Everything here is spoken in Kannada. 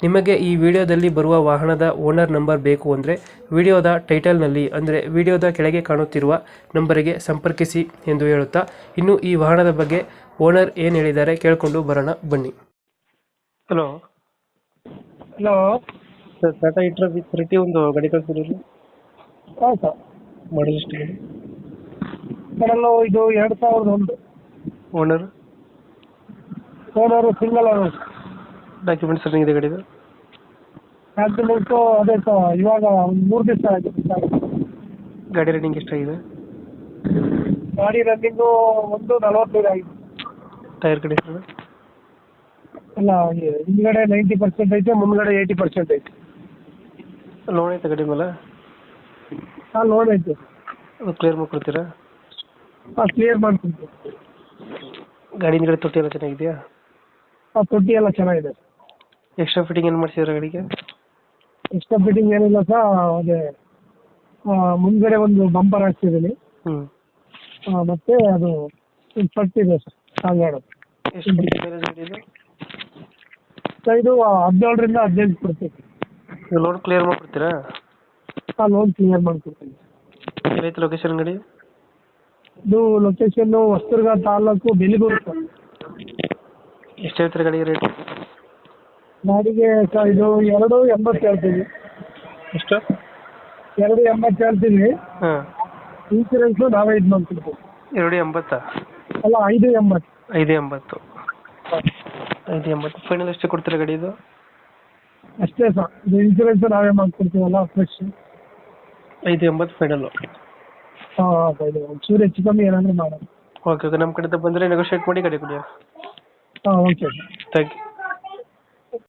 ನಿಮಗೆ ಈ ವಿಡಿಯೋದಲ್ಲಿ ಬರುವ ವಾಹನದ ಓನರ್ ನಂಬರ್ ಬೇಕು ಅಂದರೆ ವಿಡಿಯೋದ ಟೈಟಲ್ನಲ್ಲಿ ಅಂದರೆ ವಿಡಿಯೋದ ಕೆಳಗೆ ಕಾಣುತ್ತಿರುವ ನಂಬರಿಗೆ ಸಂಪರ್ಕಿಸಿ ಎಂದು ಹೇಳುತ್ತಾ ಇನ್ನು ಈ ವಾಹನದ ಬಗ್ಗೆ ಓನರ್ ಏನು ಹೇಳಿದ್ದಾರೆ ಕೇಳಿಕೊಂಡು ಬರೋಣ ಬನ್ನಿ. ಹಲೋ. ಹಲೋ. ಸರ್ ಟಾಟಾ ಇಟ್ರ ಒಂದು ಗಾಡಿ ಕಳಿಸಿದ್ರು ಹಾಂ ಸರ್ ಮಾಡಲ್ ಎಷ್ಟು ಮಾಡಲು ಇದು ಎರಡು ಸಾವಿರದ ಒಂದು. Owner owner single owner documents running ಇದೆ ಗಾಡಿದು? ಡಾಕ್ಯುಮೆಂಟ್ಸು ಅದೇ ಸರ್ ಇವಾಗ ಒಂದು ಮೂರು ದಿವಸ ಆಗಿದೆ ಸರ್ ಗಾಡಿ ರನ್ನಿಂಗ್ ಎಷ್ಟಾಗಿದೆ? ಗಾಡಿ ರನ್ನಿಂಗು ಒಂದು ನಲವತ್ತೈದು ಆಗಿದೆ ಟೈರ್ ಕಡೆ ಸರ್ ಅಲ್ಲ ಹಿಂದ್ಗಡೆ ನೈಂಟಿ ಪರ್ಸೆಂಟ್ ಐತೆ ಮುಂದ್ಗಡೆ ಏಯ್ಟಿ ಪರ್ಸೆಂಟ್ ಐತೆ. ಲೋನ್ ಐತೆ ಗಾಡಿ ಮೇಲೆ? ಹಾಂ ಲೋನ್ ಐತೆ ಅದು ಕ್ಲಿಯರ್ ಮಾಡ್ಕೊಡ್ತೀರಾ? ಹಾಂ ಕ್ಲಿಯರ್ ಮಾಡ್ಕೊಡ್ತೀವಿ. ಗಾಡಿ ಹಿಂದ್ಗಡೆ ತೊಟ್ಟಿ ಎಲ್ಲ ಚೆನ್ನಾಗಿದೆಯಾ? ಹಾಂ ತೊಟ್ಟಿ ಎಲ್ಲ ಚೆನ್ನಾಗಿದೆ. ಎಕ್ಸ್ಟ್ರಾ ಫಿಟ್ಟಿಂಗ್ ಏನು ಮಾಡ್ಸಿದ್ರೆ ಗಾಡಿಗೆ? ಎಕ್ಸ್ಟ್ರಾ ಫಿಟ್ಟಿಂಗ್ ಏನಿಲ್ಲ ಸರ್ ಅದೇ ಆ, ಮುಂದ್ಗಡೆ ಒಂದು ಬಂಪರ್ ಹಾಕ್ಸಿದ್ದೀನಿ ಹ್ಞೂ ಆ, ಮತ್ತೆ ಅದು ಪಟ್ಟಿದೆ ಸರ್ ಕಾಂಗಾಡು ಎಷ್ಟು ಮೈಲೇಜ್ ಇದು? ಸರ್ ಇದು ಹದಿನೇಳರಿಂದ ಹದಿನೆಂಟು ಕೊಡ್ತೀವಿ. ಲೋನ್ ಕ್ಲಿಯರ್ ಮಾಡ್ಕೊಡ್ತೀರಾ? ಹಾಂ ಲೋನ್ ಕ್ಲಿಯರ್ ಮಾಡ್ಕೊಡ್ತೀನಿ. ಎಲ್ಲೈತೆ ಲೊಕೇಶನ್ ಗಾಡಿ? ಇದು ಲೊಕೇಶನ್ನು ಹೊಸದುರ್ಗ ತಾಲ್ಲೂಕು ಬೆಲಿಗೂರು ಸರ್ ಎಷ್ಟು ಹೇಳ್ತೀರಾ ಗಾಡಿಗೆ ರೇಟ್ ಗಾಡಿಗೆ ಸರ್ ಇದು ಎರಡು ಎಂಬತ್ತು ಹೇಳ್ತೀವಿ ಎಷ್ಟು? ಎರಡು ಎಂಬತ್ತು ಹೇಳ್ತೀನಿ. ಹಾಂ. ಇನ್ಸೂರೆನ್ಸು ನಾವೇ ಇದು ಮಾಡ್ಕೊಡ್ತೀವಿ. ಎರಡು ಎಂಬತ್ತ? ಅಲ್ಲ ಐದು ಎಂಬತ್ತು. ಐದು ಎಂಬತ್ತು. ಐದು ಎಂಬತ್ತು. ಫೈನಲ್ ಎಷ್ಟು ಕೊಡ್ತೀರಾ ಗಡಿ ಇದು? ಅಷ್ಟೇ ಸರ್ ಇದು ಇನ್ಸೂರೆನ್ಸ್ ನಾವೇ ಮಾಡ್ಕೊಡ್ತೀವಲ್ಲ ಫ್ರೆಶ್ ಐದು ಎಂಬತ್ತು ಫೈನಲ್ಲು ಹಾಂ ಹಾಂ ಇದು ಒಂಚೂರು ಹೆಚ್ಚು ಕಮ್ಮಿ ಏನಾದರೂ ಮಾಡೋಣ. ಓಕೆ ಓಕೆ ನಮ್ಮ ಕಡೆಯಿಂದ ಬಂದರೆ ನೆಗೋಷಿಯೇಟ್ ಮಾಡಿ ಗಾಡಿ ಕೊಡಿ. ಹಾಂ ಓಕೆ ಸರ್ ಥ್ಯಾಂಕ್ ಯು